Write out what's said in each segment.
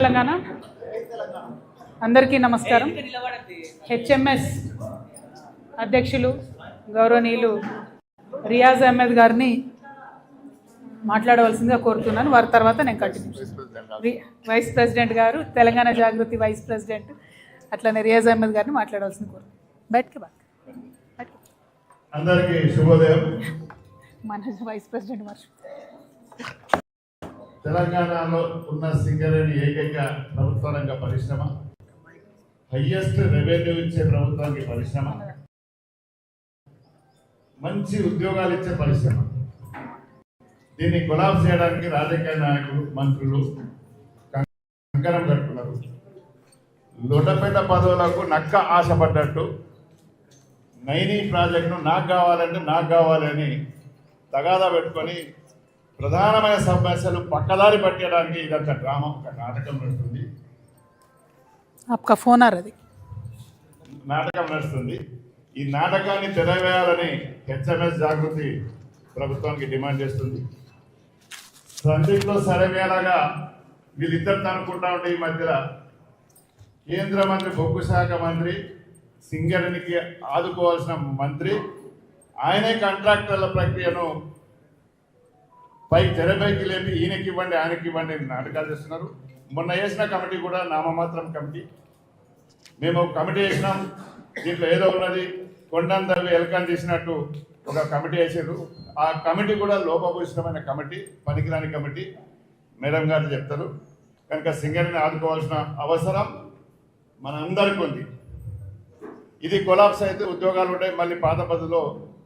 తెలంగాణ. అందరికీ నమస్కారం. హెచ్ఎంఎస్ అధ్యక్షులు గౌరవనీయులు రియాజ్ అహ్మద్ గారిని మాట్లాడవలసిందిగా కోరుతున్నాను. వారి తర్వాత నేను కంటిన్యూ వైస్ ప్రెసిడెంట్ గారు తెలంగాణ జాగృతి వైస్ ప్రెసిడెంట్ అట్లనే రియాజ్ అహ్మద్ గారిని మాట్లాడవలసింది కోరుతున్నాను. బయటకి బాగా అందరికీ శుభోదయం. మన వైస్ ప్రెసిడెంట్ వర్షం. తెలంగాణలో ఉన్న సింగరేణి ఏకైక ప్రభుత్వ రంగ పరిశ్రమ. హయ్యెస్ట్ రెవెన్యూ ఇచ్చే ప్రభుత్వానికి పరిశ్రమ. మంచి ఉద్యోగాలు ఇచ్చే పరిశ్రమ. దీన్ని గులాబ్ చేయడానికి రాజకీయ నాయకులు మంత్రులు కంకణం కట్టుకున్నారు. లొడపెట్ట పదవులకు నక్క ఆశపడ్డట్టు నైనీ ప్రాజెక్టును నాకు కావాలంటే నాకు కావాలని తగాదా పెట్టుకొని ప్రధానమైన సమస్యలు పక్కదారి పట్టడానికి ఇదంతా డ్రామా ఒక నాటకం నడుస్తుంది. ఆప్కా ఫోన్ ఆ రది నాటకం నడుస్తుంది. ఈ నాటకాన్ని తెరవేయాలని హెచ్ఎంఎస్ జాగృతి ప్రభుత్వానికి డిమాండ్ చేస్తుంది. సందిగ్ధలో సరైనలాగా వీళ్ళిద్దరు అనుకుంటా ఉంటే ఈ మధ్యలో కేంద్ర మంత్రి బొగ్గు శాఖ మంత్రి సింగరేణికి ఆదుకోవాల్సిన మంత్రి ఆయనే కాంట్రాక్టర్ల ప్రక్రియను పై తెరపైకి లేపి ఈయనకి ఇవ్వండి ఆయనకి ఇవ్వండి అని నాటకాలు చేస్తున్నారు. మొన్న వేసిన కమిటీ కూడా నామమాత్రం కమిటీ. మేము ఒక కమిటీ వేసినాం దీంట్లో ఏదో ఉన్నది కొండందవి ఎలకని తీసినట్టు ఒక కమిటీ వేసారు ఆ కమిటీ కూడా లోపభూషితమైన కమిటీ పనికిరాని కమిటీ మేడం గారు చెప్తారు. కనుక సింగర్ని ఆదుకోవాల్సిన అవసరం మనందరికీ ఉంది. ఇది కొలాప్స్ అయితే ఉద్యోగాలు ఉంటాయి మళ్ళీ పాత పద్ధతిలో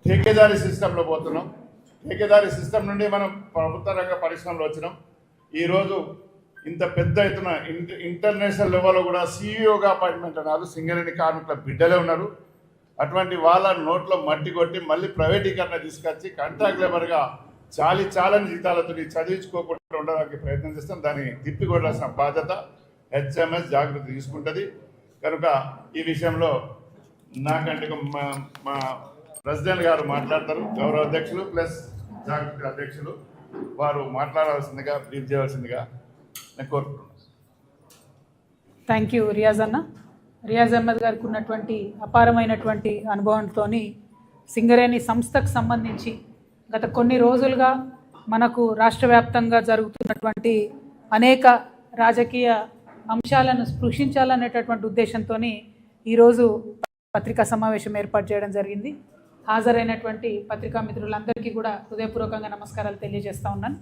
ఠేకేదారి సిస్టంలో పోతున్నాం. ఠేకేదారి సిస్టమ్ నుండి మనం ప్రభుత్వ రంగ పరిశ్రమలో వచ్చినాం. ఈరోజు ఇంత పెద్ద ఎత్తున ఇంట- ఇంటర్నేషనల్ లెవెల్లో కూడా సీఈఓగా అపాయింట్మెంట్ అన్నారు సింగరేణి కార్మికుల బిడ్డలే ఉన్నారు. అటువంటి వాళ్ళ నోట్లో మట్టి కొట్టి మళ్ళీ ప్రైవేటీకరణ తీసుకొచ్చి కాంట్రాక్ట్ లేబర్గా చాలి చాలని జీతాలతో చదివించుకోకుండా ఉండడానికి ప్రయత్నం చేస్తాం. దాన్ని తిప్పి కొట్టాల్సిన బాధ్యత హెచ్ఎంఎస్ జాగ్రత్త తీసుకుంటుంది. కనుక ఈ విషయంలో నాకంటే మా మా ప్రెసిడెంట్ గారు మాట్లాడతారు గౌరవ అధ్యక్షులు ప్లస్ జాగృతి అధ్యక్షులు వారు మాట్లాడాల్సిందిగా బ్రీఫ్ చేయాల్సిందిగా నేను కోరుకుంటున్నాను. థ్యాంక్ యూ రియాజ్ అన్న. రియాజ్ అహ్మద్ గారికి ఉన్నటువంటి అపారమైనటువంటి అనుభవంతో సింగరేణి సంస్థకు సంబంధించి గత కొన్ని రోజులుగా మనకు రాష్ట్ర వ్యాప్తంగా జరుగుతున్నటువంటి అనేక రాజకీయ అంశాలను స్పృశించాలనేటటువంటి ఉద్దేశంతో ఈరోజు పత్రికా సమావేశం ఏర్పాటు చేయడం జరిగింది. హాజరైనటువంటి పత్రికా మిత్రులందరికీ కూడా హృదయపూర్వకంగా నమస్కారాలు తెలియజేస్తూ ఉన్నాను.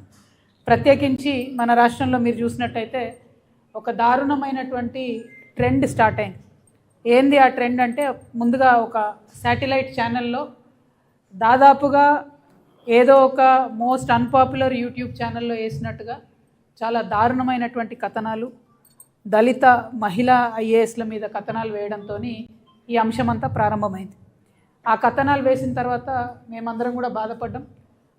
ప్రత్యేకించి మన రాష్ట్రంలో మీరు చూసినట్టయితే ఒక దారుణమైనటువంటి ట్రెండ్ స్టార్ట్ అయింది. ఏంది ఆ ట్రెండ్ అంటే ముందుగా ఒక శాటిలైట్ ఛానల్లో దాదాపుగా ఏదో ఒక మోస్ట్ అన్పాపులర్ యూట్యూబ్ ఛానల్లో వేసినట్టుగా చాలా దారుణమైనటువంటి కథనాలు దళిత మహిళా ఐఏఎస్ల మీద కథనాలు వేయడంతో ఈ అంశం అంతా ప్రారంభమైంది. ఆ కథనాలు వేసిన తర్వాత మేమందరం కూడా బాధపడ్డాం.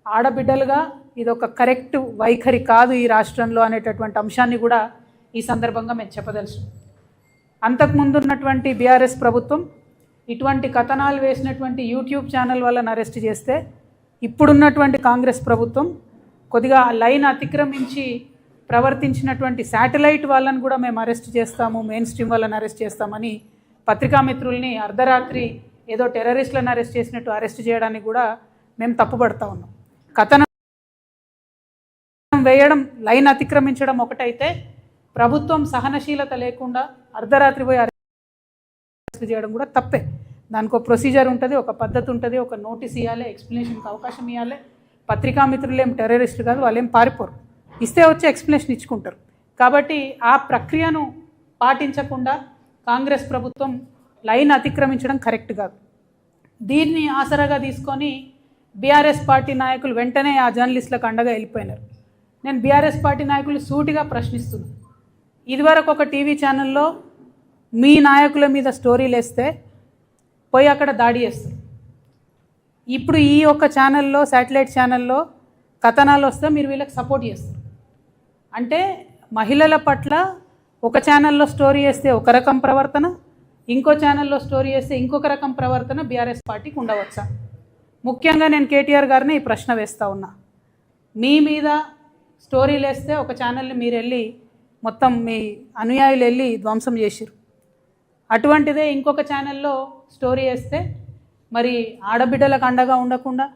ఆడబిడ్డలుగా ఇది ఒక కరెక్ట్ వైఖరి కాదు ఈ రాష్ట్రంలో అనేటటువంటి అంశాన్ని కూడా ఈ సందర్భంగా మేము చెప్పదలుచు అంతకుముందు ఉన్నటువంటి బీఆర్ఎస్ ప్రభుత్వం ఇటువంటి కథనాలు వేసినటువంటి యూట్యూబ్ ఛానల్ వాళ్ళని అరెస్ట్ చేస్తే ఇప్పుడున్నటువంటి కాంగ్రెస్ ప్రభుత్వం కొద్దిగా ఆ లైన్ అతిక్రమించి ప్రవర్తించినటువంటి శాటిలైట్ వాళ్ళని కూడా మేము అరెస్ట్ చేస్తాము మెయిన్ స్ట్రీమ్ వాళ్ళని అరెస్ట్ చేస్తామని పత్రికా మిత్రుల్ని అర్ధరాత్రి ఏదో టెర్రరిస్టులను అరెస్ట్ చేసినట్టు అరెస్ట్ చేయడానికి కూడా మేము తప్పుపడతా ఉన్నాం. కథనం వేయడం లైన్ అతిక్రమించడం ఒకటైతే ప్రభుత్వం సహనశీలత లేకుండా అర్ధరాత్రి పోయి అరెస్ట్ చేయడం కూడా తప్పే. దానికి ఒక ప్రొసీజర్ ఉంటుంది ఒక పద్ధతి ఉంటుంది ఒక నోటీస్ ఇవ్వాలి ఎక్స్ప్లెనేషన్కి అవకాశం ఇవ్వాలి పత్రికా మిత్రులు ఏం టెర్రరిస్ట్ కాదు వాళ్ళు ఏం పారిపోరు. ఇస్తే వచ్చి ఎక్స్ప్లెనేషన్ ఇచ్చుకుంటారు. కాబట్టి ఆ ప్రక్రియను పాటించకుండా కాంగ్రెస్ ప్రభుత్వం లైన్ అతిక్రమించడం కరెక్ట్ కాదు. దీన్ని ఆసరాగా తీసుకొని బీఆర్ఎస్ పార్టీ నాయకులు వెంటనే ఆ జర్నలిస్టులకు అండగా వెళ్ళిపోయినారు. నేను బీఆర్ఎస్ పార్టీ నాయకులు సూటిగా ప్రశ్నిస్తున్నాను. ఇదివరకు ఒక టీవీ ఛానల్లో మీ నాయకుల మీద స్టోరీలు వేస్తే పోయి అక్కడ దాడి చేస్తారు. ఇప్పుడు ఈ ఒక్క ఛానల్లో శాటిలైట్ ఛానల్లో కథనాలు వస్తే మీరు వీళ్ళకి సపోర్ట్ చేస్తారు. అంటే మహిళల పట్ల ఒక ఛానల్లో స్టోరీ వేస్తే ఒక రకం ప్రవర్తన ఇంకో ఛానల్లో స్టోరీ వేస్తే ఇంకొక రకం ప్రవర్తన బీఆర్ఎస్ పార్టీకి ఉండవచ్చా? ముఖ్యంగా నేను కేటీఆర్ గారిని ఈ ప్రశ్న వేస్తూ ఉన్నా. మీ మీద స్టోరీలు వేస్తే ఒక ఛానల్ని మీరు వెళ్ళి మొత్తం మీ అనుయాయులు వెళ్ళి ధ్వంసం చేసిరు అటువంటిదే ఇంకొక ఛానల్లో స్టోరీ వేస్తే మరి ఆడబిడ్డలకు అండగా ఉండకుండా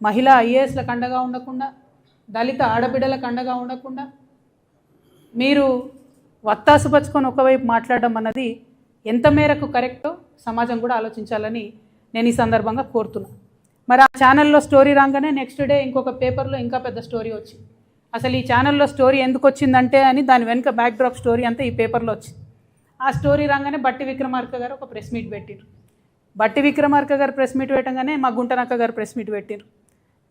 మహిళా ఐఏఎస్లకు అండగా ఉండకుండా దళిత ఆడబిడ్డలకు అండగా ఉండకుండా మీరు వత్తాసు పచ్చుకొని ఒకవైపు మాట్లాడడం అన్నది ఎంత మేరకు కరెక్టో సమాజం కూడా ఆలోచించాలని నేను ఈ సందర్భంగా కోరుతున్నా మరి ఆ ఛానల్లో స్టోరీ రాగానే నెక్స్ట్ డే ఇంకొక పేపర్లో ఇంకా పెద్ద స్టోరీ వచ్చింది. అసలు ఈ ఛానల్లో స్టోరీ ఎందుకు వచ్చిందంటే అని దాని వెనుక బ్యాక్ డ్రాప్ స్టోరీ అంతా ఈ పేపర్లో వచ్చింది. ఆ స్టోరీ రాగానే బట్టి విక్రమార్క గారు ఒక ప్రెస్ మీట్ పెట్టారు బట్టి విక్రమార్క గారు ప్రెస్ మీట్ పెట్టగానే మా గుంటనక్క గారు ప్రెస్ మీట్ పెట్టారు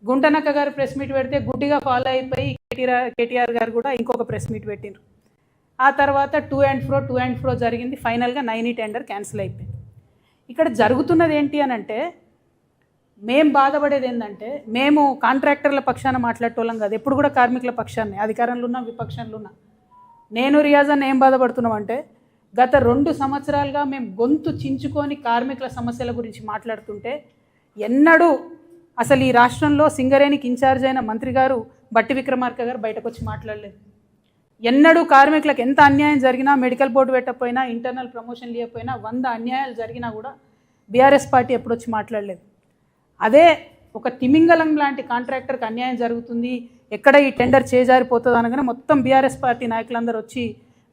గుంటనక్క గారు ప్రెస్ మీట్ పెడితే గుడ్డిగా ఫాలో అయిపోయి కేటీఆర్ కేటీఆర్ గారు కూడా ఇంకొక ప్రెస్ మీట్ పెట్టారు ఆ తర్వాత to and fro to and fro జరిగింది. ఫైనల్గా నైనీ టెండర్ క్యాన్సిల్ అయిపోయింది. ఇక్కడ జరుగుతున్నది ఏంటి అని అంటే మేము బాధపడేది ఏంటంటే మేము కాంట్రాక్టర్ల పక్షాన మాట్లాడేటోళ్ళం కాదు. ఎప్పుడు కూడా కార్మికుల పక్షాన్ని అధికారంలో ఉన్నా విపక్షంలో ఉన్నా నేను రియాజన్ ఏం బాధపడుతున్నాం అంటే గత రెండు సంవత్సరాలుగా మేము గొంతు చించుకొని కార్మికుల సమస్యల గురించి మాట్లాడుతుంటే ఎన్నడూ అసలు ఈ రాష్ట్రంలో సింగరేణికి ఇన్ఛార్జ్ అయిన మంత్రి గారు బట్టి విక్రమార్క గారు బయటకు వచ్చి మాట్లాడలేదు. ఎన్నడూ కార్మికులకు ఎంత అన్యాయం జరిగినా మెడికల్ బోర్డు పెట్టకపోయినా ఇంటర్నల్ ప్రమోషన్ లేకపోయినా వంద అన్యాయాలు జరిగినా కూడా బీఆర్ఎస్ పార్టీ ఎప్పుడొచ్చి మాట్లాడలేదు. అదే ఒక తిమింగలం లాంటి కాంట్రాక్టర్కి అన్యాయం జరుగుతుంది ఎక్కడ ఈ టెండర్ చేజారిపోతుంది అనగానే మొత్తం బీఆర్ఎస్ పార్టీ నాయకులందరూ వచ్చి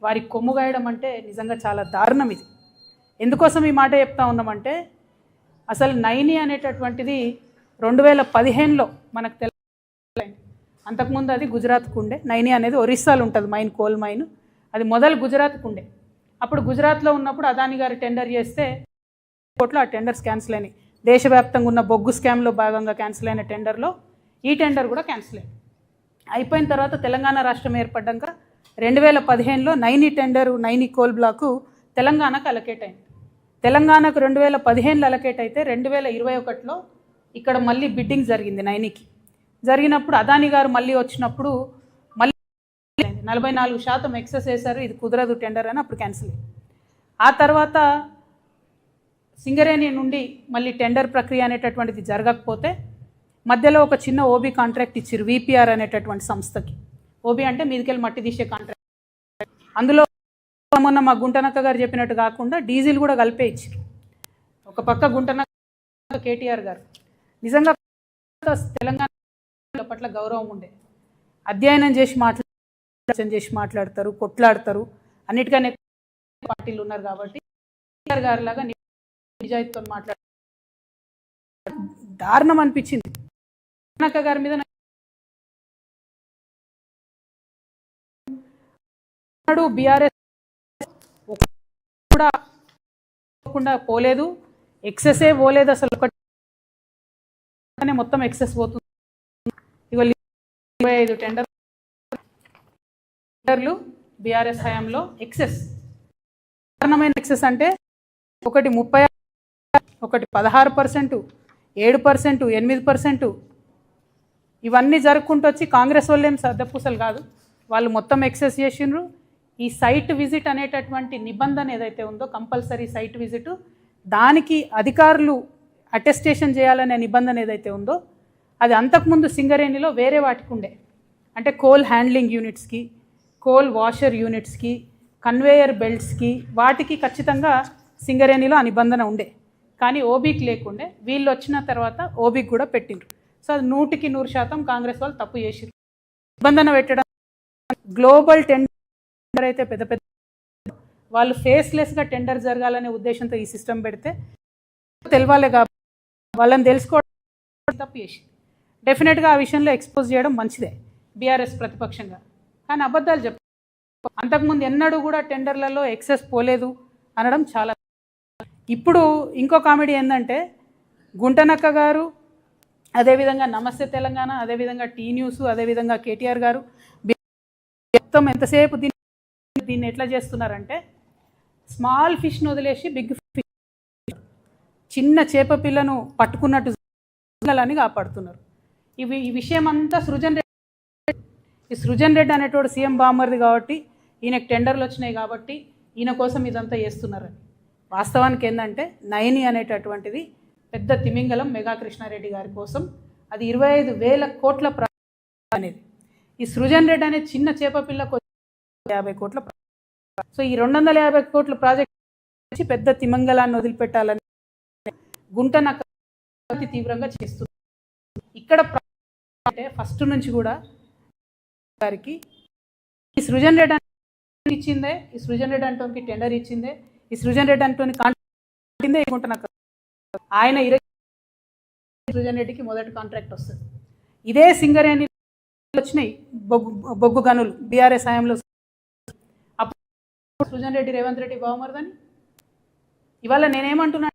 వారి కొమ్ము గాయడం అంటే నిజంగా చాలా దారుణం ఇది. ఎందుకోసం ఈ మాట చెప్తా ఉన్నామంటే అసలు నైని అనేటటువంటిది రెండు వేల పదిహేనులో మనకు తెలు అంతకుముందు అది గుజరాత్కు ఉండే నైని అనేది ఒరిస్సాలో ఉంటుంది మైన్ కోల్ మైన్. అది మొదలు గుజరాత్కు ఉండే అప్పుడు గుజరాత్లో ఉన్నప్పుడు అదాని గారు టెండర్ చేస్తే కోట్లో ఆ టెండర్స్ క్యాన్సిల్ అయినాయి. దేశవ్యాప్తంగా ఉన్న బొగ్గు స్కామ్లో భాగంగా క్యాన్సిల్ అయిన టెండర్లో ఈ టెండర్ కూడా క్యాన్సిల్ అయింది. అయిపోయిన తర్వాత తెలంగాణ రాష్ట్రం ఏర్పడ్డాక రెండు వేల పదిహేనులో Naini tender Naini coal block తెలంగాణకు అలకేట్ అయింది. తెలంగాణకు రెండు వేల పదిహేనులో అలకేట్ అయితే రెండు వేల ఇరవై ఒకటిలో ఇక్కడ మళ్ళీ బిడ్డింగ్ జరిగింది నైనికి. జరిగినప్పుడు అదాని గారు మళ్ళీ వచ్చినప్పుడు మళ్ళీ నలభై నాలుగు శాతం ఎక్సెస్ వేశారు ఇది కుదరదు టెండర్ అని అప్పుడు క్యాన్సిల్ అయింది ఆ తర్వాత సింగరేణి నుండి మళ్ళీ టెండర్ ప్రక్రియ అనేటటువంటిది జరగకపోతే మధ్యలో ఒక చిన్న ఓబీ కాంట్రాక్ట్ ఇచ్చారు విపిఆర్ అనేటటువంటి సంస్థకి. ఓబీ అంటే మీదికెళ్ళి మట్టి తీసే కాంట్రాక్ట్. అందులో మొన్న మా గుంటనక్క గారు చెప్పినట్టు కాకుండా డీజిల్ కూడా కలిపే ఇచ్చారు. ఒక పక్క గుంటనక్క కేటీఆర్ గారు. నిజంగా తెలంగాణ పట్ల గౌరవం ఉండే. అధ్యయనం చేసి మాట్లాడ చేసి మాట్లాడతారు కొట్లాడతారు. అన్నిటికనే పార్టీలు ఉన్నారు కాబట్టి కేటీఆర్ లాగా నిజాయితీతో మాట్లాడ దారుణం అనిపించింది. కనక గారి మీద నాడు బీఆర్ఎస్ కూడా పోలేదు. ఎక్సెసే పోలేదు అసలు. ఒకటి మొత్తం ఎక్సెస్ పోతుంది. ఇరవై ఐదు టెండర్ టెండర్లు బీఆర్ఎస్ హయాంలో ఎక్సెస్. కారణమైన ఎక్సెస్ అంటే ఒకటి ముప్పై ఒకటి పదహారు పర్సెంట్ ఏడు పర్సెంట్ ఎనిమిది పర్సెంట్. ఇవన్నీ జరుపుకుంటూ వచ్చి కాంగ్రెస్ వాళ్ళు ఏం సర్దపూసలు కాదు. వాళ్ళు మొత్తం ఎక్సెస్ చేసిండ్రు. ఈ సైట్ విజిట్ అనేటటువంటి నిబంధన ఏదైతే ఉందో కంపల్సరీ సైట్ విజిట్ దానికి అధికారులు అటెస్టేషన్ చేయాలనే నిబంధన ఏదైతే ఉందో అది అంతకుముందు సింగరేణిలో వేరే వాటికి ఉండే. అంటే కోల్ హ్యాండ్లింగ్ యూనిట్స్కి కోల్ వాషర్ యూనిట్స్కి కన్వేయర్ బెల్ట్స్కి వాటికి ఖచ్చితంగా సింగరేణిలో ఆ నిబంధన ఉండే. కానీ ఓబీకి లేకుండే. వీళ్ళు వచ్చిన తర్వాత ఓబీకి కూడా పెట్టిండ్రు. సో అది నూటికి నూరు శాతం కాంగ్రెస్ వాళ్ళు తప్పు చేసిరు నిబంధన పెట్టడం గ్లోబల్ టెండర్ అయితే పెద్ద పెద్ద వాళ్ళు ఫేస్లెస్గా టెండర్ జరగాలనే ఉద్దేశంతో ఈ సిస్టమ్ పెడితే తెలవాలి కాబట్టి వాళ్ళని తెలుసుకోవడం తప్పు చేసింది డెఫినెట్గా ఆ విషయంలో ఎక్స్పోజ్ చేయడం మంచిదే బీఆర్ఎస్ ప్రతిపక్షంగా. కానీ అబద్ధాలు చెప్ప అంతకుముందు ఎన్నడూ కూడా టెండర్లలో ఎక్సెస్ పోలేదు అనడం చాలా ఇప్పుడు ఇంకో కామెడీ ఏంటంటే గుంటనక్క గారు అదేవిధంగా నమస్తే తెలంగాణ అదేవిధంగా టీ న్యూస్ అదేవిధంగా కేటీఆర్ గారు మొత్తం ఎంతసేపు దీన్ని దీన్ని ఎట్లా చేస్తున్నారంటే స్మాల్ ఫిష్ను వదిలేసి బిగ్ ఫిష్ చిన్న చేప పిల్లను పట్టుకున్నట్టు కాపాడుతున్నారు. ఇవి ఈ విషయం అంతా సృజన్ రెడ్డి ఈ సృజన్ రెడ్డి అనేటోడు సీఎం బామ్మర్ది కాబట్టి ఈయనకు టెండర్లు వచ్చినాయి కాబట్టి ఈయన కోసం ఇదంతా చేస్తున్నారని వాస్తవానికి ఏంటంటే నయని అనేటటువంటిది పెద్ద తిమింగలం మెగా కృష్ణారెడ్డి గారి కోసం అది ఇరవై ఐదు వేల కోట్ల ప్ర అనేది. ఈ సృజన్ రెడ్డి అనే చిన్న చేప పిల్లకు యాభై కోట్ల సో ఈ రెండు వందల యాభై కోట్ల ప్రాజెక్ట్ నుంచి పెద్ద తిమంగళాన్ని వదిలిపెట్టాలని గుంట నక్క అతి తీవ్రంగా చేస్తుంది ఇక్కడ అంటే ఫస్ట్ నుంచి కూడా గారికి ఈ సృజన్ రెడ్డి ఇచ్చిందే ఈ సృజన్ రెడ్డి అంటోనికి టెండర్ ఇచ్చిందే ఈ సృజన్ రెడ్డి అంటోని కాంట్రాక్ట్ గుంట ఆయన ఇరవై సృజన్ రెడ్డికి మొదటి కాంట్రాక్ట్ వస్తుంది. ఇదే సింగరేణి వచ్చినాయి బొగ్గు బొగ్గు గనులు బీఆర్ఎస్ హయాంలో అప్పుడు సృజన్ రెడ్డి రేవంత్ రెడ్డి బాగుమరదని ఇవాళ నేనేమంటున్నా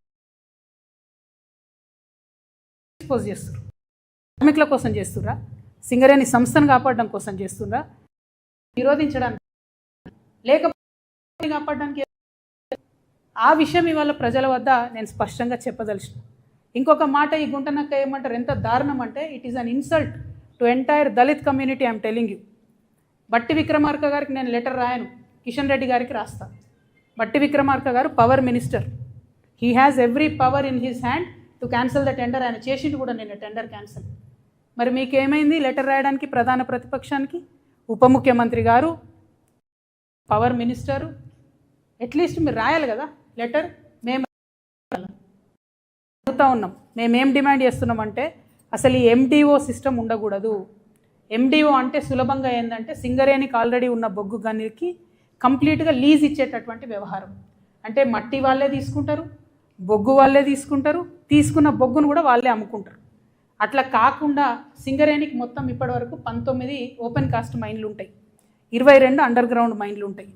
ఎక్స్పోజ్ చేస్తారు. కార్మికుల కోసం చేస్తురా సింగరేణి సంస్థను కాపాడడం కోసం చేస్తురా నిరోధించడానికి లేకపోతే కాపాడడానికి ఆ విషయం ఇవాళ ప్రజల వద్ద నేను స్పష్టంగా చెప్పదలిచిన ఇంకొక మాట ఈ గుంటనక్క ఏమంటారు? ఎంత దారుణం అంటే it is an insult to entire Dalit community I'm telling you Bhatti Vikramarka గారికి నేను లెటర్ రాయను. కిషన్ రెడ్డి గారికి రాస్తా. బట్టి విక్రమార్క గారు power minister. He has every power in his hand to cancel the tender ఆయన చేసిండు కూడా నేను టెండర్ క్యాన్సిల్ మరి మీకేమైంది లెటర్ రాయడానికి ప్రధాన ప్రతిపక్షానికి? ఉప ముఖ్యమంత్రి గారు పవర్ మినిస్టరు అట్లీస్ట్ మీరు రాయాలి కదా లెటర్? మేము అడుగుతా ఉన్నాం. మేమేం డిమాండ్ చేస్తున్నామంటే అసలు ఈ ఎండిఓ సిస్టమ్ ఉండకూడదు. ఎండిఓ అంటే సులభంగా ఏంటంటే సింగరేణికి ఆల్రెడీ ఉన్న బొగ్గు గనికి కంప్లీట్గా లీజ్ ఇచ్చేటటువంటి వ్యవహారం. అంటే మట్టి వాళ్ళే తీసుకుంటారు బొగ్గు వాళ్ళే తీసుకుంటారు తీసుకున్న బొగ్గును కూడా వాళ్ళే అమ్ముకుంటారు. అట్లా కాకుండా సింగరేణికి మొత్తం ఇప్పటివరకు పంతొమ్మిది ఓపెన్ కాస్ట్ మైన్లు ఉంటాయి ఇరవై రెండు అండర్ గ్రౌండ్ మైన్లు ఉంటాయి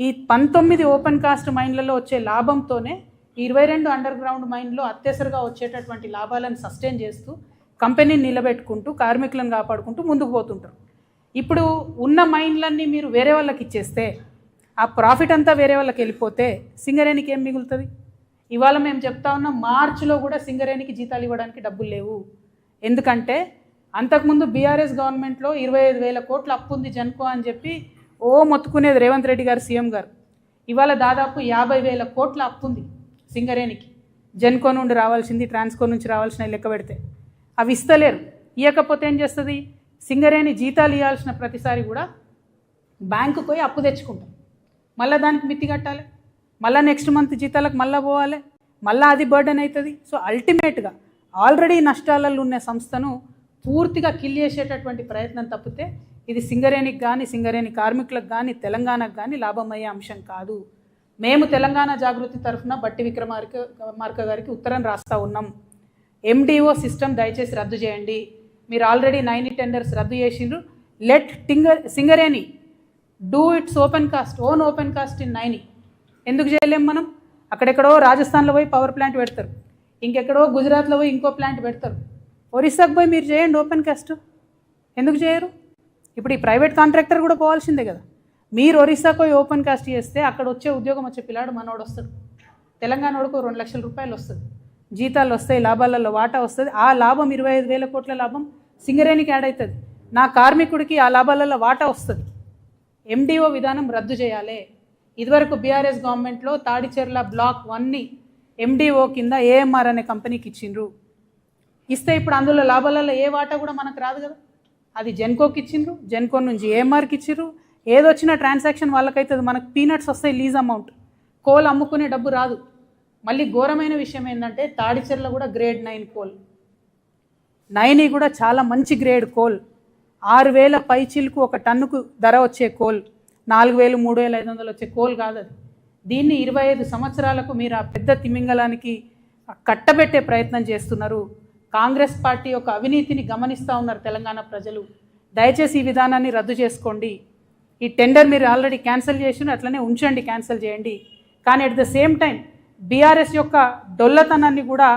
ఈ పంతొమ్మిది ఓపెన్ కాస్ట్ మైన్లలో వచ్చే లాభంతోనే ఇరవై రెండు అండర్ గ్రౌండ్ మైన్లో అత్యసరిగా వచ్చేటటువంటి లాభాలను సస్టైన్ చేస్తూ కంపెనీని నిలబెట్టుకుంటూ కార్మికులను కాపాడుకుంటూ ముందుకు పోతుంటారు. ఇప్పుడు ఉన్న మైన్లన్నీ మీరు వేరే వాళ్ళకి ఇచ్చేస్తే ఆ ప్రాఫిట్ అంతా వేరే వాళ్ళకి వెళ్ళిపోతే సింగరేణికి ఏం మిగులుతుంది? ఇవాళ మేము చెప్తా ఉన్నాం మార్చిలో కూడా సింగరేణికి జీతాలు ఇవ్వడానికి డబ్బులు లేవు. ఎందుకంటే అంతకుముందు బీఆర్ఎస్ గవర్నమెంట్లో ఇరవై ఐదు వేల కోట్లు అప్పు ఉంది జన్కో అని చెప్పి ఓ మొత్తుకునేది రేవంత్ రెడ్డి గారు సీఎం గారు. ఇవాళ దాదాపు యాభై వేల కోట్ల అప్పు ఉంది సింగరేణికి. జన్కో నుండి రావాల్సింది ట్రాన్స్కో నుంచి రావాల్సిన లెక్క పెడితే. అవి ఇస్తలేరు. ఇవ్వకపోతే ఏం చేస్తుంది? సింగరేణి జీతాలు ఇవ్వాల్సిన ప్రతిసారి కూడా బ్యాంకు పోయి అప్పు తెచ్చుకుంటాం మళ్ళీ దానికి మిత్తి కట్టాలి. మళ్ళీ నెక్స్ట్ మంత్ జీతాలకు మళ్ళీ పోవాలి. మళ్ళీ అది బర్డెన్ అవుతుంది. సో అల్టిమేట్గా ఆల్రెడీ నష్టాలలో ఉన్న సంస్థను పూర్తిగా కిల్ చేసేటటువంటి ప్రయత్నం తప్పితే ఇది సింగరేణికి కానీ సింగరేణి కార్మికులకు కానీ తెలంగాణకు కానీ లాభమయ్యే అంశం కాదు. మేము తెలంగాణ జాగృతి తరఫున బట్టి విక్రమార్క మార్క గారికి ఉత్తరం రాస్తా ఉన్నాం. ఎండిఓ సిస్టమ్ దయచేసి రద్దు చేయండి. మీరు ఆల్రెడీ నైన్ టెండర్స్ రద్దు చేసిండ్రు. Let టింగర్ Singareni do its open cast own open cast in Naini ఎందుకు చేయలేం మనం? అక్కడెక్కడో రాజస్థాన్లో పోయి పవర్ ప్లాంట్ పెడతారు. ఇంకెక్కడో గుజరాత్లో పోయి ఇంకో ప్లాంట్ పెడతారు. ఒరిస్సాకు పోయి మీరు చేయండి ఓపెన్ కాస్ట్ ఎందుకు చేయరు? ఇప్పుడు ఈ ప్రైవేట్ కాంట్రాక్టర్ కూడా పోవాల్సిందే కదా. మీరు ఒరిస్సాకు పోయి ఓపెన్ కాస్ట్ చేస్తే అక్కడ వచ్చే ఉద్యోగం వచ్చే పిల్లాడు మనోడు వస్తాడు. తెలంగాణ వాడుకు రెండు లక్షల రూపాయలు వస్తుంది. జీతాలు వస్తాయి లాభాలలో వాటా వస్తుంది. ఆ లాభం ఇరవై ఐదు వేల కోట్ల లాభం సింగరేణికి యాడ్ అవుతుంది నా కార్మికుడికి ఆ లాభాలలో వాటా వస్తుంది. ఎండిఓ విధానం రద్దు చేయాలి. ఇదివరకు బీఆర్ఎస్ గవర్నమెంట్లో తాడిచెర్ల బ్లాక్ వన్ని ఎండిఓ కింద ఏఎంఆర్ అనే కంపెనీకి ఇచ్చిండ్రు. ఇస్తే ఇప్పుడు అందులో లాభాలలో ఏ వాటా కూడా మనకు రాదు కదా. అది జెన్కోకి ఇచ్చిండ్రు. జెన్కో నుంచి ఏఎంఆర్కి ఇచ్చిండ్రు. ఏదొచ్చినా ట్రాన్సాక్షన్ వాళ్ళకైతుంది మనకు పీనట్స్ వస్తాయి లీజ్ అమౌంట్ కోల్ అమ్ముకునే డబ్బు రాదు. మళ్ళీ ఘోరమైన విషయం ఏంటంటే తాడిచెర్ల కూడా గ్రేడ్ నైన్ కోల్ నైన్ కూడా చాలా మంచి గ్రేడ్ కోల్ ఆరు వేల పైచీలకు ఒక టన్నుకు ధర వచ్చే కోల్ నాలుగు వేలు మూడు వేల ఐదు వందలు వచ్చే కోల్ కాదు అది. దీన్ని ఇరవై ఐదు సంవత్సరాలకు మీరు ఆ పెద్ద తిమింగలానికి కట్టబెట్టే ప్రయత్నం చేస్తున్నారు. కాంగ్రెస్ పార్టీ యొక్క అవినీతిని గమనిస్తూ ఉన్నారు తెలంగాణ ప్రజలు. దయచేసి ఈ విధానాన్ని రద్దు చేసుకోండి. ఈ టెండర్ మీరు ఆల్రెడీ క్యాన్సిల్ చేసిన అట్లనే ఉంచండి క్యాన్సిల్ చేయండి. కానీ at the same time BRS యొక్క డొల్లతనాన్ని కూడా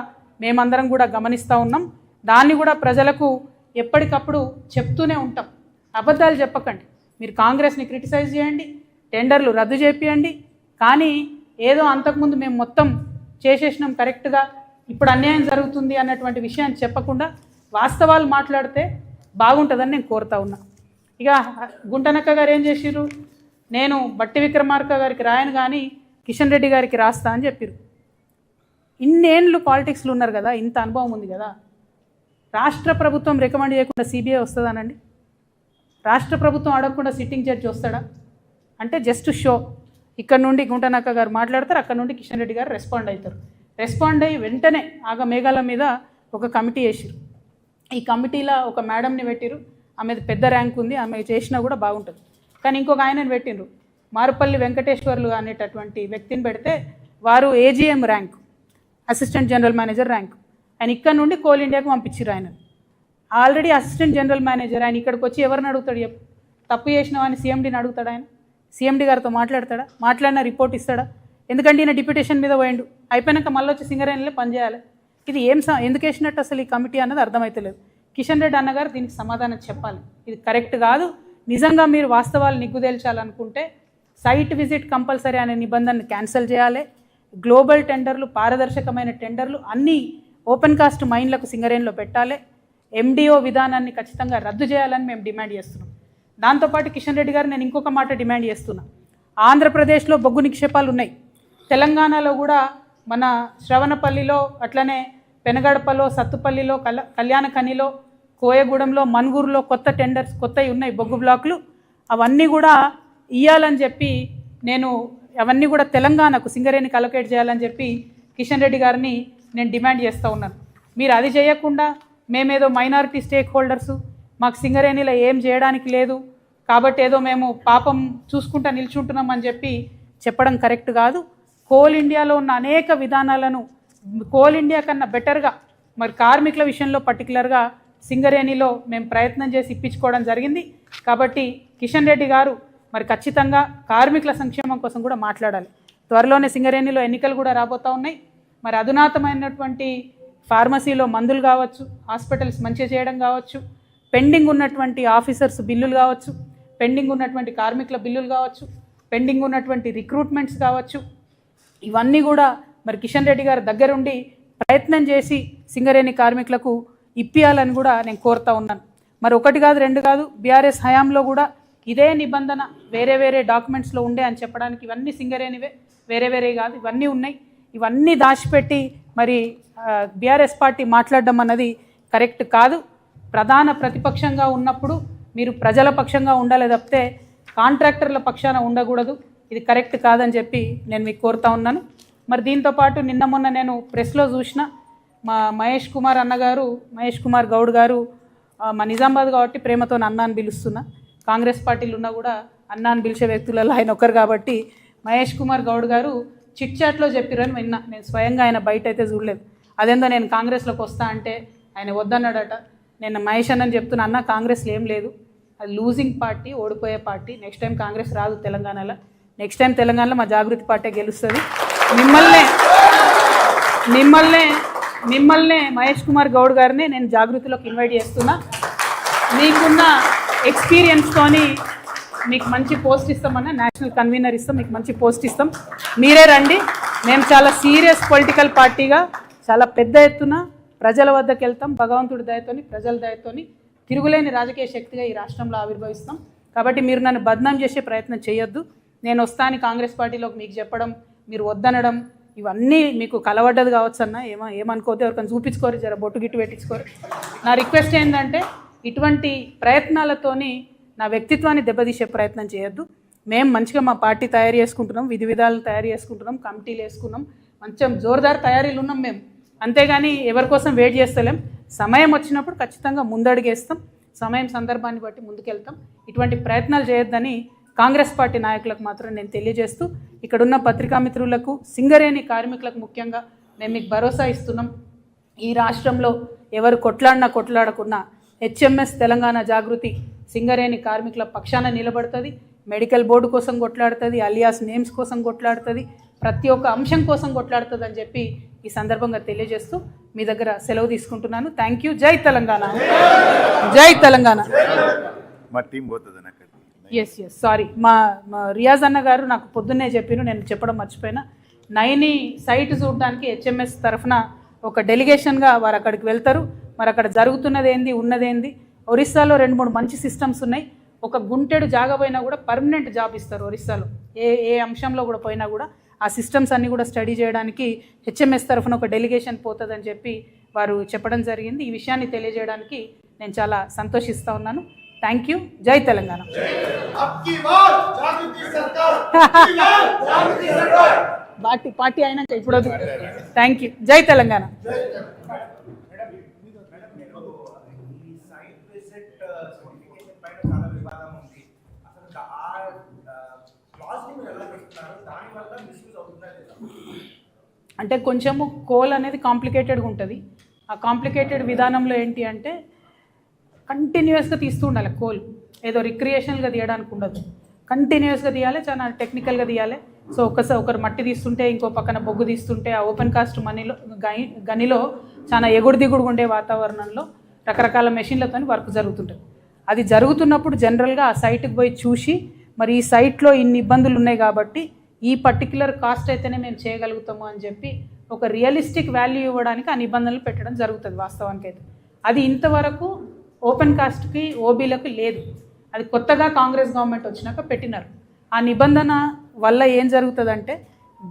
మేమందరం కూడా గమనిస్తూ ఉన్నాం. దాన్ని కూడా ప్రజలకు ఎప్పటికప్పుడు చెప్తూనే ఉంటాం. అబద్ధాలు చెప్పకండి. మీరు కాంగ్రెస్ని క్రిటిసైజ్ చేయండి టెండర్లు రద్దు చేపియండి కానీ ఏదో అంతకుముందు మేము మొత్తం చేసేసినాం కరెక్ట్గా ఇప్పుడు అన్యాయం జరుగుతుంది అన్నటువంటి విషయాన్ని చెప్పకుండా వాస్తవాలు మాట్లాడితే బాగుంటుందని నేను కోరుతా ఉన్నా. ఇక గుంటనక్క గారు ఏం చేసిర్రు? నేను బట్టి విక్రమార్క గారికి రాయను కానీ కిషన్ రెడ్డి గారికి రాస్తా అని చెప్పారు ఇన్నేళ్ళు పాలిటిక్స్లో ఉన్నారు కదా ఇంత అనుభవం ఉంది కదా. రాష్ట్ర ప్రభుత్వం రికమెండ్ చేయకుండా సిబిఐ వస్తుందానండి రాష్ట్ర ప్రభుత్వం అడగకుండా సిట్టింగ్ జడ్జి వస్తాడా? అంటే జస్ట్ షో. ఇక్కడ నుండి గుంటనక్క గారు మాట్లాడతారు అక్కడ నుండి కిషన్ రెడ్డి గారు రెస్పాండ్ అవుతారు. రెస్పాండ్ అయ్యి వెంటనే ఆగ మేఘాల మీద ఒక కమిటీ వేసిరు ఈ కమిటీలో ఒక మేడంని పెట్టిరు ఆమె పెద్ద ర్యాంక్ ఉంది ఆమె చేసినా కూడా బాగుంటుంది. కానీ ఇంకొక ఆయనని పెట్టిండ్రు మారుపల్లి వెంకటేశ్వర్లు అనేటటువంటి వ్యక్తిని పెడితే వారు AGM rank assistant general manager rank ఆయన ఇక్కడ నుండి కోల్ ఇండియాకు పంపించారు ఆయన ఆల్రెడీ అసిస్టెంట్ జనరల్ మేనేజర్ ఆయన ఇక్కడికి వచ్చి ఎవరిని అడుగుతాడు చెప్పు? తప్పు చేసిన వాడిని సీఎండీని అడుగుతాడు ఆయన. సీఎండీ గారితో మాట్లాడతాడా? మాట్లాడిన రిపోర్ట్ ఇస్తాడా? ఎందుకంటే ఈయన డిప్యూటేషన్ మీద పోయిండు. అయిపోయినాక మళ్ళీ వచ్చి సింగరేణిలో పనిచేయాలి ఇది ఏం స ఎందుకు వేసినట్టు అసలు ఈ కమిటీ అన్నది అర్థమవుతలేదు కిషన్ రెడ్డి అన్నగారు దీనికి సమాధానం చెప్పాలి. ఇది కరెక్ట్ కాదు. నిజంగా మీరు వాస్తవాలు నిగ్గుదేల్చాలనుకుంటే సైట్ విజిట్ కంపల్సరీ అనే నిబంధనను క్యాన్సిల్ చేయాలి. గ్లోబల్ టెండర్లు పారదర్శకమైన టెండర్లు అన్నీ ఓపెన్ కాస్ట్ మైన్లకు సింగరేణిలో పెట్టాలి. ఎండిఓ విధానాన్ని ఖచ్చితంగా రద్దు చేయాలని మేము డిమాండ్ చేస్తున్నాం. దాంతోపాటు కిషన్ రెడ్డి గారు నేను ఇంకొక మాట డిమాండ్ చేస్తున్నా. ఆంధ్రప్రదేశ్లో బొగ్గు నిక్షేపాలు ఉన్నాయి. తెలంగాణలో కూడా మన శ్రవణపల్లిలో అట్లనే పెనగడపలో సత్తుపల్లిలో కల కళ్యాణకనిలో కోయగూడెంలో మన్గూరులో కొత్త టెండర్స్ కొత్తవి ఉన్నాయి బొగ్గు బ్లాక్లు. అవన్నీ కూడా ఇయ్యాలని చెప్పి నేను అవన్నీ కూడా తెలంగాణకు సింగరేణికి అలొకేట్ చేయాలని చెప్పి కిషన్ రెడ్డి గారిని నేను డిమాండ్ చేస్తూ ఉన్నాను. మీరు అది చేయకుండా మేమేదో మైనారిటీ స్టేక్ హోల్డర్సు మాకు సింగరేణిలో ఏం చేయడానికి లేదు. కాబట్టి ఏదో మేము పాపం చూసుకుంటా నిల్చుంటున్నాం అని చెప్పి చెప్పడం కరెక్ట్ కాదు. కోల్ ఇండియాలో ఉన్న అనేక విధానాలను కోల్ ఇండియా కన్నా బెటర్గా మరి కార్మికుల విషయంలో పర్టికులర్గా సింగరేణిలో మేము ప్రయత్నం చేసి ఇప్పించుకోవడం జరిగింది. కాబట్టి కిషన్ రెడ్డి గారు మరి ఖచ్చితంగా కార్మికుల సంక్షేమం కోసం కూడా మాట్లాడాలి. త్వరలోనే సింగరేణిలో ఎన్నికలు కూడా రాబోతూ ఉన్నాయి. మరి అధునాతమైనటువంటి ఫార్మసీలో మందులు కావచ్చు హాస్పిటల్స్ మంచిగా చేయడం కావచ్చు పెండింగ్ ఉన్నటువంటి ఆఫీసర్స్ బిల్లులు కావచ్చు పెండింగ్ ఉన్నటువంటి కార్మికుల బిల్లులు కావచ్చు పెండింగ్ ఉన్నటువంటి రిక్రూట్మెంట్స్ కావచ్చు ఇవన్నీ కూడా మరి కిషన్ రెడ్డి గారి దగ్గరుండి ప్రయత్నం చేసి సింగరేణి కార్మికులకు ఇప్పియాలని కూడా నేను కోరుతా ఉన్నాను. మరి ఒకటి కాదు రెండు కాదు బీఆర్ఎస్ హయాంలో కూడా ఇదే నిబంధన వేరే వేరే డాక్యుమెంట్స్లో ఉండే అని చెప్పడానికి ఇవన్నీ సింగరేణివే వేరే వేరే కాదు ఇవన్నీ ఉన్నాయి. ఇవన్నీ దాచిపెట్టి మరి బీఆర్ఎస్ పార్టీ మాట్లాడడం అన్నది కరెక్ట్ కాదు. ప్రధాన ప్రతిపక్షంగా ఉన్నప్పుడు మీరు ప్రజల పక్షంగా ఉండాలి తప్పితే కాంట్రాక్టర్ల పక్షాన ఉండకూడదు. ఇది కరెక్ట్ కాదని చెప్పి నేను మీకు కోరుతా ఉన్నాను. మరి దీంతో పాటు నిన్న మొన్న నేను ప్రెస్లో చూసిన మా మహేష్ కుమార్ అన్నగారు మహేష్ కుమార్ గౌడ్ గారు మా నిజామాబాద్ కాబట్టి ప్రేమతో అన్న అని పిలుస్తున్నా. కాంగ్రెస్ పార్టీలు ఉన్నా కూడా అన్న అని పిలిచే వ్యక్తులలో ఆయన ఒక్కరు కాబట్టి మహేష్ కుమార్ గౌడ్ గారు చిట్ చాట్లో చెప్పిరని విన్నా. నేను స్వయంగా ఆయన బయట అయితే చూడలేదు. అదేందో నేను కాంగ్రెస్లోకి వస్తా అంటే ఆయన వద్దన్నాడట. నేను మహేష్ అన్నని చెప్తున్నా అన్న కాంగ్రెస్లో ఏం లేదు. అది లూజింగ్ పార్టీ ఓడిపోయే పార్టీ. నెక్స్ట్ టైం కాంగ్రెస్ రాదు తెలంగాణలో. నెక్స్ట్ టైం తెలంగాణలో మా జాగృతి పార్టీ గెలుస్తుంది. మిమ్మల్నే మిమ్మల్నే మిమ్మల్నే మహేష్ కుమార్ గౌడ్ గారిని నేను జాగృతిలోకి ఇన్వైట్ చేస్తున్నా. మీకున్న ఎక్స్పీరియన్స్తోని మీకు మంచి పోస్ట్ ఇస్తామన్నా నేషనల్ కన్వీనర్ ఇస్తాం మీకు మంచి పోస్ట్ ఇస్తాం. మీరే రండి. మేము చాలా సీరియస్ పొలిటికల్ పార్టీగా చాలా పెద్ద ఎత్తున ప్రజల వద్దకు వెళ్తాం. భగవంతుడి దయతోని ప్రజల దయతోని తిరుగులేని రాజకీయ శక్తిగా ఈ రాష్ట్రంలో ఆవిర్భవిస్తాం కాబట్టి మీరు నన్ను బద్నాం చేసే ప్రయత్నం చేయొద్దు. నేను వస్తాను కాంగ్రెస్ పార్టీలోకి మీకు చెప్పడం మీరు వద్దనడం ఇవన్నీ మీకు కలవడ్డది కావచ్చు అన్న. ఏమో ఏమనుకోతే ఎవరికైనా చూపించుకోరు జర బొట్టు గిట్టు పెట్టించుకోరు. నా రిక్వెస్ట్ ఏంటంటే ఇటువంటి ప్రయత్నాలతోని నా వ్యక్తిత్వాన్ని దెబ్బతీసే ప్రయత్నం చేయొద్దు. మేము మంచిగా మా పార్టీ తయారు చేసుకుంటున్నాం విధి విధాలను తయారు చేసుకుంటున్నాం కమిటీలు వేసుకున్నాం. మంచిగా జోరుదారు తయారీలు ఉన్నాం మేము అంతేగాని ఎవరి కోసం వెయిట్ చేస్తలేం. సమయం వచ్చినప్పుడు ఖచ్చితంగా ముందడుగేస్తాం. సమయం సందర్భాన్ని బట్టి ముందుకెళ్తాం. ఇటువంటి ప్రయత్నాలు చేయొద్దని కాంగ్రెస్ పార్టీ నాయకులకు మాత్రం నేను తెలియజేస్తూ ఇక్కడున్న పత్రికా మిత్రులకు సింగరేణి కార్మికులకు ముఖ్యంగా మేము మీకు భరోసా ఇస్తున్నాం. ఈ రాష్ట్రంలో ఎవరు కొట్లాడినా కొట్లాడకున్నా హెచ్ఎంఎస్ తెలంగాణ జాగృతి సింగరేణి కార్మికుల పక్షాన నిలబడుతుంది. మెడికల్ బోర్డు కోసం కొట్లాడుతుంది అలియాస్ నేమ్స్ కోసం కొట్లాడుతుంది ప్రతి ఒక్క అంశం కోసం కొట్లాడుతుంది అని చెప్పి ఈ సందర్భంగా తెలియజేస్తూ మీ దగ్గర సెలవు తీసుకుంటున్నాను. థ్యాంక్ యూ జై తెలంగాణ. జై తెలంగాణ. మా టీం ఎస్ ఎస్ సారీ మా రియాజ్ అన్న గారు నాకు పొద్దున్నే చెప్పిన నేను చెప్పడం మర్చిపోయినా. నైని సైట్ చూడడానికి హెచ్ఎంఎస్ తరఫున ఒక డెలిగేషన్గా వారు అక్కడికి వెళ్తారు. మరి అక్కడ జరుగుతున్నది ఏంది ఉన్నదేంది? ఒరిస్సాలో రెండు మూడు మంచి సిస్టమ్స్ ఉన్నాయి. ఒక గుంటెడు జాగా పోయినా కూడా పర్మనెంట్ జాబ్ ఇస్తారు ఒరిస్సాలో. ఏ ఏ అంశంలో కూడా పోయినా కూడా ఆ సిస్టమ్స్ అన్నీ కూడా స్టడీ చేయడానికి హెచ్ఎంఎస్ తరఫున ఒక డెలిగేషన్ పోతుందని చెప్పి వారు చెప్పడం జరిగింది. ఈ విషయాన్ని తెలియజేయడానికి నేను చాలా సంతోషిస్తూ ఉన్నాను. థ్యాంక్ యూ జై తెలంగాణ. పార్టీ పార్టీ అయినాక ఇప్పుడు థ్యాంక్ యూ జై తెలంగాణ. అంటే కొంచెము కోల్ అనేది కాంప్లికేటెడ్గా ఉంటుంది. ఆ కాంప్లికేటెడ్ విధానంలో ఏంటి అంటే కంటిన్యూస్గా తీస్తూ ఉండాలి కోల్. ఏదో రిక్రియేషనల్గా తీయడానికి ఉండదు. కంటిన్యూస్గా తీయాలి చాలా టెక్నికల్గా తీయాలి. సో ఒకసారి ఒకరు మట్టి తీస్తుంటే ఇంకో పక్కన బొగ్గు తీస్తుంటే ఆ ఓపెన్ కాస్ట్ మనీలో గనిలో చాలా ఎగుడు దిగుడు ఉండే వాతావరణంలో రకరకాల మెషిన్లతో వర్క్ జరుగుతుంటుంది. అది జరుగుతున్నప్పుడు జనరల్గా ఆ సైట్కి పోయి చూసి మరి ఈ సైట్లో ఇన్ని ఇబ్బందులు ఉన్నాయి కాబట్టి ఈ పర్టికులర్ కాస్ట్ అయితేనే మేము చేయగలుగుతాము అని చెప్పి ఒక రియలిస్టిక్ వాల్యూ ఇవ్వడానికి ఆ నిబంధనలు పెట్టడం జరుగుతుంది వాస్తవానికి అయితే అది ఇంతవరకు ఓపెన్ కాస్ట్కి ఓబీలకు లేదు. అది కొత్తగా కాంగ్రెస్ గవర్నమెంట్ వచ్చినాక పెట్టినారు. ఆ నిబంధన వల్ల ఏం జరుగుతుందంటే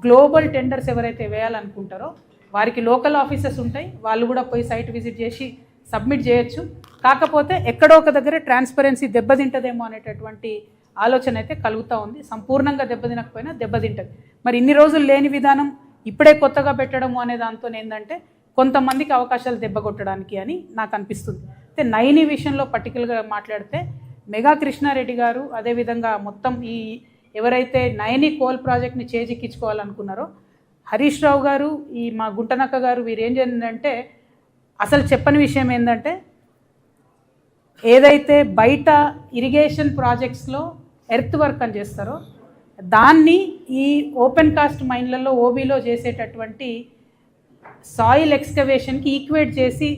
గ్లోబల్ టెండర్స్ ఎవరైతే వేయాలనుకుంటారో వారికి లోకల్ ఆఫీసెస్ ఉంటాయి. వాళ్ళు కూడా పోయి సైట్ విజిట్ చేసి సబ్మిట్ చేయొచ్చు. కాకపోతే ఎక్కడో ఒక దగ్గర ట్రాన్స్పరెన్సీ దెబ్బతింటదేమో అనేటటువంటి ఆలోచన అయితే కలుగుతూ ఉంది. సంపూర్ణంగా దెబ్బతినకపోయినా దెబ్బతింటది మరి ఇన్ని రోజులు లేని విధానం ఇప్పుడే కొత్తగా పెట్టడము అనే దాంతో ఏంటంటే కొంతమందికి అవకాశాలు దెబ్బ కొట్టడానికి అని నాకు అనిపిస్తుంది. అయితే నైని విషయంలో పర్టికులర్గా మాట్లాడితే మెగా కృష్ణారెడ్డి గారు అదేవిధంగా మొత్తం ఈ ఎవరైతే నయని కోల్ ప్రాజెక్ట్ని చేజిక్కించుకోవాలనుకున్నారో హరీష్ రావు గారు ఈ మా గుంటనక్క గారు వీరు ఏం చేసిందంటే అసలు చెప్పని విషయం ఏంటంటే ఏదైతే బయట ఇరిగేషన్ ప్రాజెక్ట్స్లో ఎర్త్ వర్క్ అని చేస్తారో దాన్ని ఈ ఓపెన్ కాస్ట్ మైన్లలో ఓబీలో చేసేటటువంటి సాయిల్ ఎక్స్కవేషన్కి ఈక్వేట్ చేసి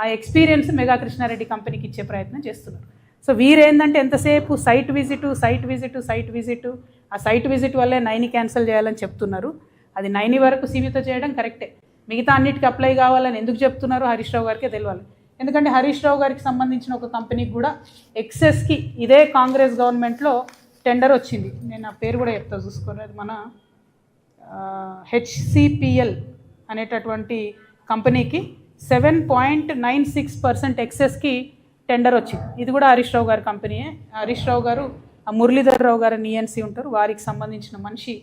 ఆ ఎక్స్పీరియన్స్ మెగా కృష్ణారెడ్డి కంపెనీకి ఇచ్చే ప్రయత్నం చేస్తున్నారు. సో వీరేందంటే ఎంతసేపు site visit site visit site visit ఆ సైట్ విజిట్ వల్లే నైని క్యాన్సిల్ చేయాలని చెప్తున్నారు. అది నైని వరకు సీమిత చేయడం కరెక్టే. మిగతా అన్నిటికీ అప్లై కావాలని ఎందుకు చెప్తున్నారో హరీష్ రావు గారికే తెలియాలి ఎందుకంటే హరీష్ రావు గారికి సంబంధించిన ఒక కంపెనీకి కూడా ఎక్సెస్కి ఇదే కాంగ్రెస్ గవర్నమెంట్లో టెండర్ వచ్చింది. నేను ఆ పేరు కూడా చెప్తా చూసుకోండి. అది మన హెచ్సిపిఎల్ అనేటటువంటి కంపెనీకి seven point nine six percent ఎక్సెస్కి tender వచ్చింది. ఇది కూడా హరీష్ రావు గారి కంపెనీయే. హరీష్ రావు గారు ఆ మురళీధర్ రావు గారు నియన్సీ ఉంటారు. వారికి సంబంధించిన మనిషి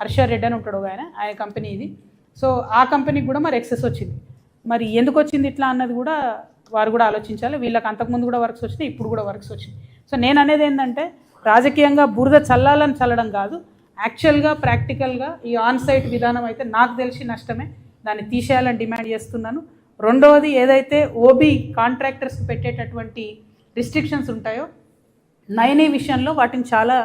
హర్ష రెడ్డి అని ఉంటాడు ఆయన. ఆయన కంపెనీ ఇది. సో ఆ కంపెనీకి కూడా మరి ఎక్సెస్ వచ్చింది. మరి ఎందుకు వచ్చింది ఇట్లా అన్నది కూడా వారు కూడా ఆలోచించాలి. వీళ్ళకి అంతకుముందు కూడా వర్క్స్ వచ్చినాయి ఇప్పుడు కూడా వర్క్స్ వచ్చినాయి. సో నేను అనేది ఏంటంటే రాజకీయంగా బురద చల్లాలని చల్లడం కాదు. యాక్చువల్గా ప్రాక్టికల్గా ఈ ఆన్ సైట్ విధానం అయితే నాకు తెలిసి నష్టమే. దాన్ని తీసేయాలని డిమాండ్ చేస్తున్నాను. రెండవది ఏదైతే ఓబీ కాంట్రాక్టర్స్కి పెట్టేటటువంటి రిస్ట్రిక్షన్స్ ఉంటాయో నయనీ విషయంలో వాటిని చాలా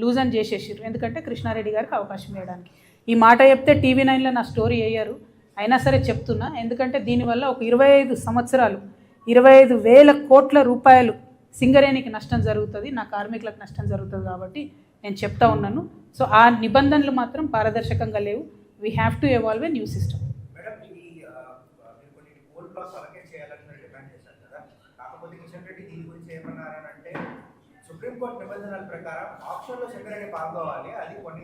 లూజ్ అని చేసేసారు ఎందుకంటే కృష్ణారెడ్డి గారికి అవకాశం ఇవ్వడానికి. ఈ మాట చెప్తే టీవీ నైన్లో నా స్టోరీ అయ్యారు అయినా సరే చెప్తున్నా. ఎందుకంటే దీనివల్ల ఒక ఇరవై ఐదు సంవత్సరాలు ఇరవై ఐదు వేల కోట్ల రూపాయలు సింగరేణికి నష్టం జరుగుతుంది నా కార్మికులకు నష్టం జరుగుతుంది కాబట్టి నేను చెప్తా ఉన్నాను. సో ఆ నిబంధనలు మాత్రం పారదర్శకంగా లేవు. We have to evolve a new system Supreme Court నిబంధనల ప్రకారం ఆప్షన్లో పాల్గొవాలి. అది కొన్ని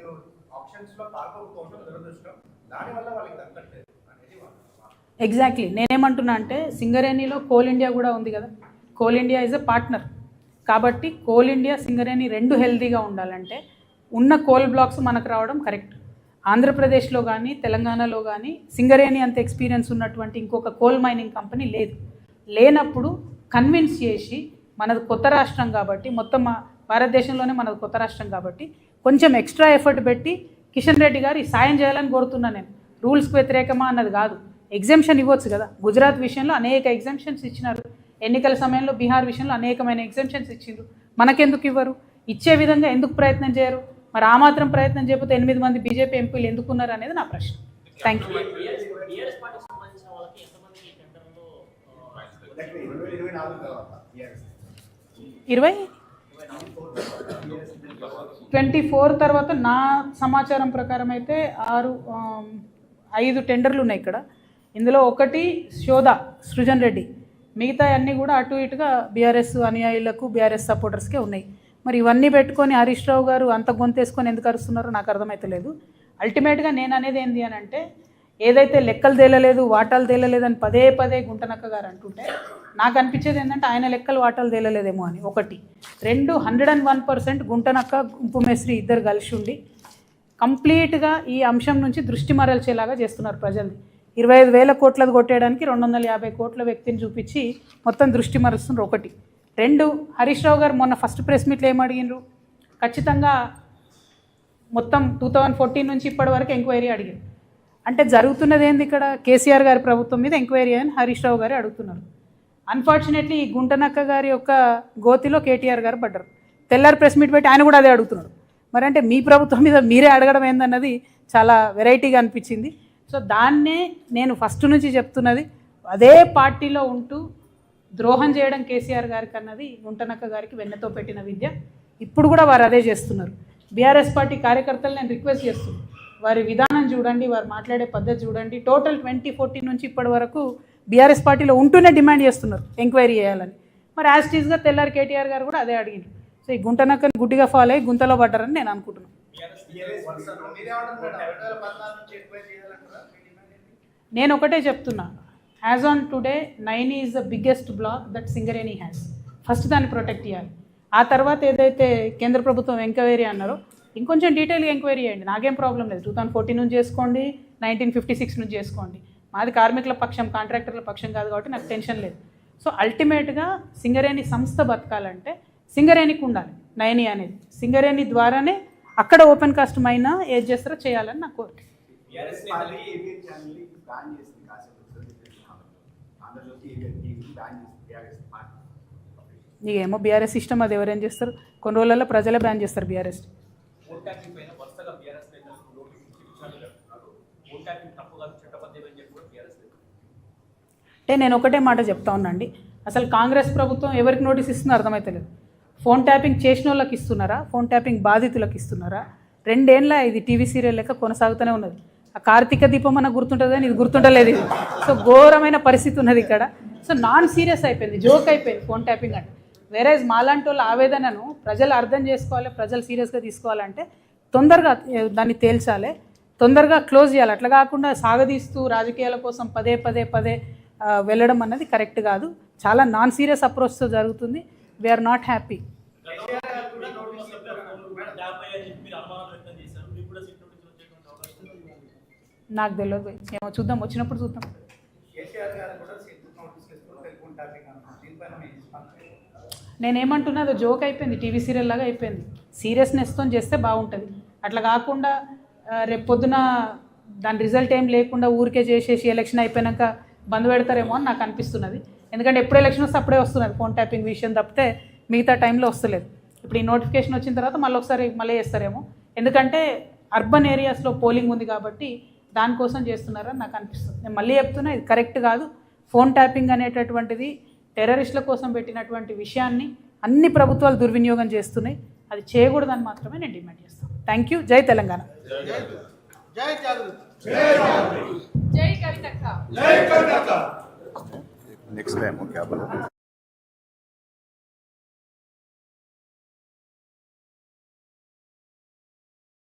ఆప్షన్స్లో పాల్గొకపోవడం దురదృష్టం. దానివల్ల వాళ్ళకి అనేది. ఎగ్జాక్ట్లీ నేనేమంటున్నా అంటే సింగరేణిలో కోల్ ఇండియా కూడా ఉంది కదా. Coal India is a partner కాబట్టి కోల్ ఇండియా సింగరేణి రెండు హెల్తీగా ఉండాలంటే ఉన్న కోల్ బ్లాక్స్ మనకు రావడం కరెక్ట్ ఆంధ్రప్రదేశ్లో కానీ తెలంగాణలో కానీ సింగరేణి అంత ఎక్స్పీరియన్స్ ఉన్నటువంటి ఇంకొక కోల్ మైనింగ్ కంపెనీ లేదు. లేనప్పుడు కన్విన్స్ చేసి మనది కొత్త రాష్ట్రం కాబట్టి మొత్తం మా భారతదేశంలోనే మనది కొత్త రాష్ట్రం కాబట్టి కొంచెం ఎక్స్ట్రా ఎఫర్ట్ పెట్టి కిషన్ రెడ్డి గారు ఈ సాయం చేయాలని కోరుతున్నా నేను. రూల్స్కి వ్యతిరేకమా అన్నది కాదు. ఎగ్జామ్షన్ ఇవ్వచ్చు కదా. గుజరాత్ విషయంలో అనేక ఎగ్జామ్షన్స్ ఇచ్చినారు. ఎన్నికల సమయంలో బీహార్ విషయంలో అనేకమైన ఎగ్జామ్షన్స్ ఇచ్చిండ్రు. మనకెందుకు ఇవ్వరు? ఇచ్చే విధంగా ఎందుకు ప్రయత్నం చేయరు? మరి ఆ మాత్రం ప్రయత్నం చేయకపోతే ఎనిమిది మంది బీజేపీ ఎంపీలు ఎందుకున్నారు అనేది నా ప్రశ్న. థ్యాంక్ యూ ఇరవై? ట్వంటీ ఫోర్ తర్వాత నా సమాచారం ప్రకారం అయితే ఆరు ఐదు టెండర్లు ఉన్నాయి ఇక్కడ. ఇందులో ఒకటి శోధ సృజన్ రెడ్డి. మిగతా అన్నీ కూడా అటు ఇటుగా బీఆర్ఎస్ అనుయాయులకు బీఆర్ఎస్ సపోర్టర్స్కే ఉన్నాయి. మరి ఇవన్నీ పెట్టుకొని హరీష్ రావు గారు అంత గొంతేసుకొని ఎందుకు అరుస్తున్నారో నాకు అర్థమవుతలేదు అల్టిమేట్గా నేను అనేది ఏంటి అని అంటే ఏదైతే లెక్కలు తేలలేదు వాటాలు తేలలేదు అని పదే పదే గుంటనక్క గారు అంటుంటే నాకు అనిపించేది ఏంటంటే ఆయన లెక్కలు వాటాలు తేలలేదేమో అని. ఒకటి. రెండు హండ్రెడ్ అండ్ వన్ పర్సెంట్ గుంటనక్క గుంపు మేస్త్రి ఇద్దరు కలిసి ఉండి కంప్లీట్గా ఈ అంశం నుంచి దృష్టి మరల్చేలాగా చేస్తున్నారు ప్రజల్ని. ఇరవై ఐదు వేల కోట్లది కొట్టేయడానికి రెండు వందల యాభై కోట్ల వ్యక్తిని చూపించి మొత్తం దృష్టి మరుస్తున్నారు ఒకటి. రెండు హరీష్ రావు గారు మొన్న ఫస్ట్ ప్రెస్ మీట్లో ఏం ఖచ్చితంగా మొత్తం టూ థౌజండ్ ఫోర్టీన్ నుంచి ఇప్పటి వరకు ఎంక్వైరీ అడిగారు. అంటే జరుగుతున్నది ఏంది ఇక్కడ? కేసీఆర్ గారి ప్రభుత్వం మీద ఎంక్వైరీ అని హరీష్ రావు గారు అడుగుతున్నారు. అన్ఫార్చునేట్లీ ఈ గుంటనక్క గారి యొక్క గోతిలో కేటీఆర్ గారు పడ్డారు. తెల్లారి ప్రెస్ మీట్ పెట్టి ఆయన కూడా అదే అడుగుతున్నాడు మరి అంటే మీ ప్రభుత్వం మీద మీరే అడగడం ఏందన్నది చాలా వెరైటీగా అనిపించింది. సో దాన్నే నేను ఫస్ట్ నుంచి చెప్తున్నది. అదే పార్టీలో ఉంటూ ద్రోహం చేయడం కేసీఆర్ గారికి అన్నది గుంటనక్క గారికి వెన్నెతో పెట్టిన విద్య. ఇప్పుడు కూడా వారు అదే చేస్తున్నారు. బీఆర్ఎస్ పార్టీ కార్యకర్తలు నేను రిక్వెస్ట్ చేస్తున్నాను వారి విధానం చూడండి వారు మాట్లాడే పద్ధతి చూడండి. టోటల్ ట్వంటీ ఫోర్టీన్ నుంచి ఇప్పటి వరకు బీఆర్ఎస్ పార్టీలో ఉంటూనే డిమాండ్ చేస్తున్నారు ఎంక్వైరీ చేయాలని. మరి యాజ్ టీజ్గా తెల్లారి కేటీఆర్ గారు కూడా అదే అడిగిండ్రు. సో ఈ గుంటనక్కని గుడ్డిగా ఫాలో అయ్యి గుంతలో పడ్డారని నేను అనుకుంటున్నాను నేను ఒకటే చెప్తున్నా. As on today Naini is the biggest block that Singareni has first దాన్ని ప్రొటెక్ట్ చేయాలి. ఆ తర్వాత ఏదైతే కేంద్ర ప్రభుత్వం ఎంక్వైరీ అన్నారో ఇంకొంచెం డీటెయిల్గా ఎంక్వైరీ చేయండి. నాకేం ప్రాబ్లం లేదు. టూ థౌసండ్ ఫోర్టీన్ నుంచి చేసుకోండి నైన్టీన్ ఫిఫ్టీ సిక్స్ నుంచి చేసుకోండి. మాది కార్మికుల పక్షం కాంట్రాక్టర్ల పక్షం కాదు కాబట్టి నాకు టెన్షన్ లేదు. సో అల్టిమేట్గా సింగరేణి సంస్థ బతకాలంటే సింగరేణికి ఉండాలి నైని అనేది. సింగరేణి ద్వారానే అక్కడ ఓపెన్ కాస్ట్ అయినా ఏది చేస్తారో చేయాలని నా కోరిక. నీకేమో బీఆర్ఎస్ ఇష్టం అది ఎవరేం చేస్తారు? కొన్ని రోజులలో ప్రజలే బ్యాన్ చేస్తారు బీఆర్ఎస్. అంటే నేను ఒకటే మాట చెప్తా ఉన్నాండి అసలు కాంగ్రెస్ ప్రభుత్వం ఎవరికి నోటీస్ ఇస్తుందో అర్థమైతలేదు. ఫోన్ ట్యాపింగ్ చేసిన వాళ్ళకి ఇస్తున్నారా? ఫోన్ ట్యాపింగ్ బాధితులకు ఇస్తున్నారా? రెండేళ్ళ ఇది టీవీ సీరియల్ లెక్క కొనసాగుతూనే ఉన్నది. ఆ కార్తీక దీపం అన్న గుర్తుంటుంది? కానీ ఇది గుర్తుండలేదు ఇది. సో ఘోరమైన పరిస్థితి ఉన్నది ఇక్కడ. సో నాన్ సీరియస్ అయిపోయింది. జోక్ అయిపోయింది ఫోన్ ట్యాపింగ్ అంటే. వేరే మాలాంటి వాళ్ళ ఆవేదనను ప్రజలు అర్థం చేసుకోవాలి ప్రజలు సీరియస్గా తీసుకోవాలంటే తొందరగా దాన్ని తేల్చాలి. తొందరగా క్లోజ్ చేయాలి. అట్లా కాకుండా సాగదీస్తూ రాజకీయాల కోసం పదే పదే పదే వెళ్ళడం అన్నది కరెక్ట్ కాదు. చాలా నాన్ సీరియస్ అప్రోచ్తో జరుగుతుంది. వీఆర్ నాట్ హ్యాపీ నాకు తెలియదు. ఏమో చూద్దాం వచ్చినప్పుడు చూద్దాం? నేనేమంటున్నా అది జోక్ అయిపోయింది. టీవీ సీరియల్ లాగా అయిపోయింది. సీరియస్నెస్తో చేస్తే బాగుంటుంది. అట్లా కాకుండా రేపు పొద్దున దాని రిజల్ట్ ఏం లేకుండా ఊరికే చేసేసి ఎలక్షన్ అయిపోయాక బంద్ పెడతారేమో అని నాకు అనిపిస్తున్నది. ఎందుకంటే ఎప్పుడు ఎలక్షన్ వస్తే అప్పుడే వస్తున్నది ఫోన్ ట్యాపింగ్ విషయం తప్పితే మిగతా టైంలో వస్తలేదు. ఇప్పుడు ఈ నోటిఫికేషన్ వచ్చిన తర్వాత మళ్ళీ ఒకసారి మళ్ళీ చేస్తారేమో. ఎందుకంటే అర్బన్ ఏరియాస్లో పోలింగ్ ఉంది కాబట్టి దానికోసం చేస్తున్నారని నాకు అనిపిస్తుంది. నేను మళ్ళీ చెప్తున్నా ఇది కరెక్ట్ కాదు. ఫోన్ ట్యాపింగ్ అనేటటువంటిది టెర్రరిస్టుల కోసం పెట్టినటువంటి విషయాన్ని అన్ని ప్రభుత్వాలు దుర్వినియోగం చేస్తున్నాయి. అది చేయకూడదని మాత్రమే నేను డిమాండ్ చేస్తాను. Thank you. జై తెలంగాణ. Next time